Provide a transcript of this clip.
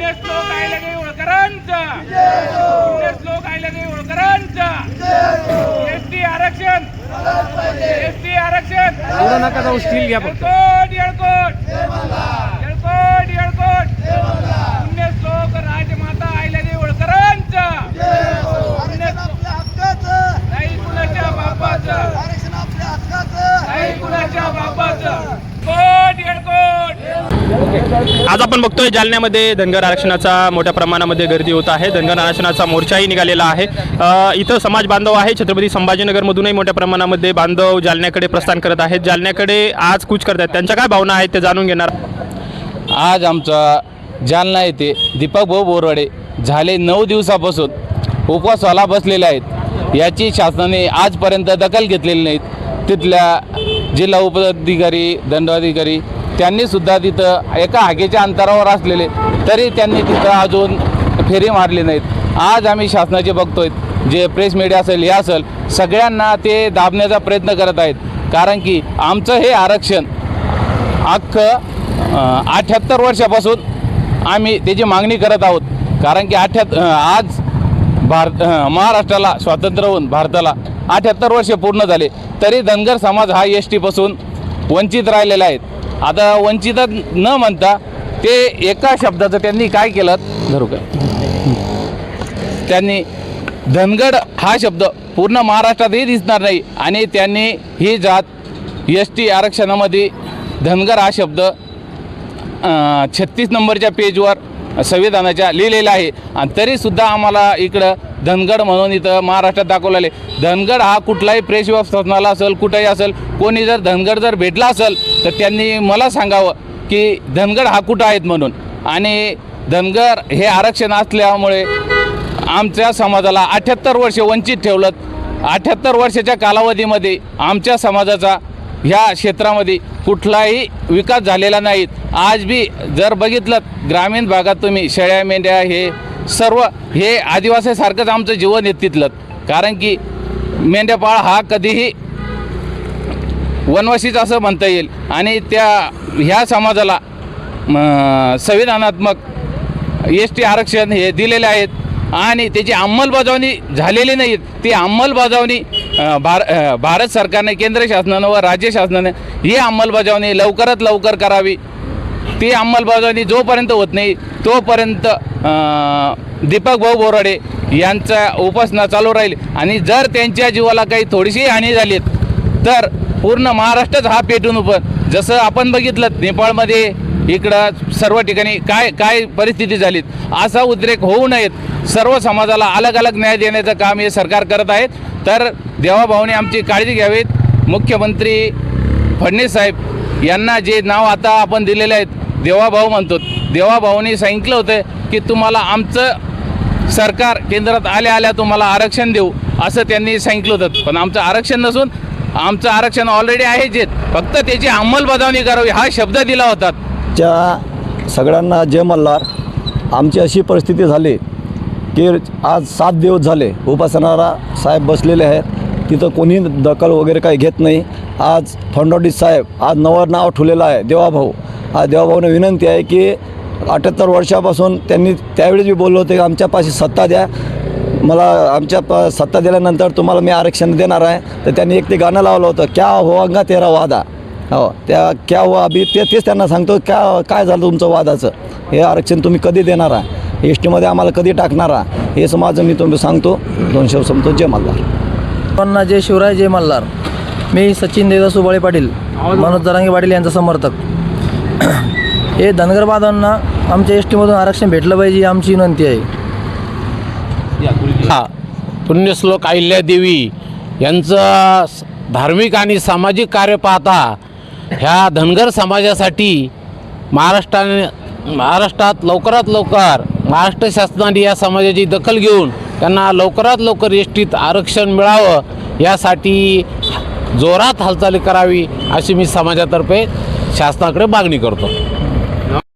पुण्यश्लोक आयलगे होळकरांचा पुण्यश्लोक आयलगे होळकरांचा ST आरक्षण. ST आरक्षण. नका जाऊ स्टील घ्या फक्त. आज आपण बघतोय जालन्यामध्ये धनगर आरक्षणाचा मोठ्या प्रमाणामध्ये गर्दी होत आहे. धनगर आरक्षणाचा मोर्चाही निघालेला आहे. इथं समाज बांधव आहे छत्रपती संभाजीनगरमधूनही मोठ्या प्रमाणामध्ये बांधव जालन्याकडे प्रस्थान करत आहेत. जालन्याकडे आज कूच करत आहेत. त्यांच्या काय भावना आहेत ते जाणून घेणार आज आमचा जालना येथे दीपक भाऊ बोरवाडे झाले नऊ दिवसापासून उपवासाला बसलेले आहेत. याची शासनाने आजपर्यंत दखल घेतलेली नाहीत. तिथल्या जिल्हा उपधिकारी दंडाधिकारी त्यांनीसुद्धा तिथं एका हाकेच्या अंतरावर असलेले तरी त्यांनी तिथं अजून फेरी मारली नाहीत. आज आम्ही शासनाचे बघतोय जे प्रेस मीडिया असेल हे असेल सगळ्यांना ते दाबण्याचा प्रयत्न करत आहेत. कारण की आमचं हे आरक्षण अख्खं अठ्ठ्याहत्तर वर्षापासून आम्ही त्याची मागणी करत आहोत. कारण की अठ्ठ्याहत्तर आज भारत महाराष्ट्राला स्वातंत्र्य होऊन भारताला अठ्ठ्याहत्तर वर्षे पूर्ण झाले तरी धनगर समाज हा एस टीपासून वंचित राहिलेला आहेत आता वंचित न म्हणता ते एका शब्दाचं त्यांनी काय केलं? धरू का त्यांनी धनगड हा शब्द पूर्ण महाराष्ट्रातही दिसणार नाही आणि त्यांनी ही जात एस टी आरक्षणामध्ये धनगर हा शब्द छत्तीस नंबरच्या पेजवर संविधानाच्या लिहिलेलं आहे. आणि तरीसुद्धा आम्हाला इकडं धनगड म्हणून इथं महाराष्ट्रात दाखवलेले धनगड हा कुठलाही प्रेस व्यवस्थापनाला असेल कुठंही असेल कोणी जर धनगड जर भेटला असेल तर त्यांनी मला सांगावं की धनगड हा कुठं आहेत म्हणून. आणि धनगर हे आरक्षण असल्यामुळे आमच्या समाजाला अठ्ठ्याहत्तर वर्ष वंचित ठेवलं अठ्ठ्याहत्तर वर्षाच्या कालावधीमध्ये आमच्या समाजाचा ह्या क्षेत्रामध्ये कुठलाही विकास झालेला नाहीत आज बी जर बघितलं ग्रामीण भागात तुम्ही शेळ्या मेंढ्या हे सर्व हे आदिवासीसारखंच आमचं जीवन आहे तिथलं. कारण की मेंढ्यापाळ हा कधीही वनवासीच असं म्हणता येईल. आणि त्या ह्या समाजाला संविधानात्मक एस टी आरक्षण हे दिलेले आहेत. आणि त्याची अंमलबजावणी झालेली नाही. ती अंमलबजावणी भार भारत सरकारने केंद्र शासनानं व राज्य शासनाने ही अंमलबजावणी लवकरात लवकर करावी. ती अंमलबजावणी जोपर्यंत होत नाही तोपर्यंत दीपक भाऊ बोराडे यांचा उपासना चालू राहील. आणि जर त्यांच्या जीवाला काही थोडीशी हानी झाली तर पूर्ण महाराष्ट्रच हा पेटून उप जसं आपण बघितलं नेपाळमध्ये इकडं सर्व ठिकाणी काय काय परिस्थिती झालीत असा उद्रेक होऊ नयेत. सर्व समाजाला अलग अलग न्याय देण्याचं काम हे सरकार करत आहेत. तर देवाभाऊने आमची काळजी घ्यावीत. मुख्यमंत्री फडणवीस साहेब यांना जे नाव आता आपण दिलेले आहेत देवाभाऊ म्हणतो. देवाभाऊने सांगितलं होतं की तुम्हाला आमचं सरकार केंद्रात आल्या आल्या तुम्हाला आरक्षण देऊ असं त्यांनी सांगितलं होतं. पण आमचं आरक्षण नसून आमचं आरक्षण ऑलरेडी आहे जे. फक्त त्याची अंमलबजावणी करावी हा शब्द दिला होता. ज्या सगळ्यांना जय मल्हार. आमची अशी परिस्थिती झाली की आज सात दिवस झाले उपासनारा साहेब बसलेले आहेत. तिथं कोणी दखल वगैरे काही घेत नाही. आज फडणवीस साहेब आज नवं नाव ठेवलेलं आहे देवाभाऊ. आज देवाभाऊने विनंती आहे की अठ्याहत्तर वर्षापासून त्यांनी त्यावेळेस बी बोललो होते की आमच्यापाशी सत्ता द्या. मला आमच्या प सत्ता दिल्यानंतर तुम्हाला मी आरक्षण देणार आहे. तर त्यांनी एक ते गाणं लावलं होतं क्या होगा तेरा वादा. हो त्या क्या हो अभि? ते तेच त्यांना सांगतो क्या काय झालं तुमचं वादाचं? हे आरक्षण तुम्ही कधी देणार आहे? एस टीमध्ये आम्हाला कधी टाकणार आहे? हे समाज मी तुम्ही सांगतो. दोनशे समतो संपतो जय मल्हार पन्ना जय शिवराय जय मल्हार. मी सचिन देवदास सुबाळे पाटील मनोज जरांगे पाटील यांचा समर्थक. हे धनगर बांधवांना आमच्या एस टीमधून आरक्षण भेटलं पाहिजे ही आमची विनंती आहे. हा पुण्यश्लोक अहिल्यादेवी यांचं धार्मिक आणि सामाजिक कार्य पाहता ह्या धनगर समाजासाठी महाराष्ट्राने महाराष्ट्रात लवकरात लवकर महाराष्ट्र शासनाने या समाजाची दखल घेऊन त्यांना लवकरात लवकर एसटीत आरक्षण मिळावं यासाठी जोरात हालचाली करावी अशी मी समाजातर्फे शासनाकडे मागणी करतो.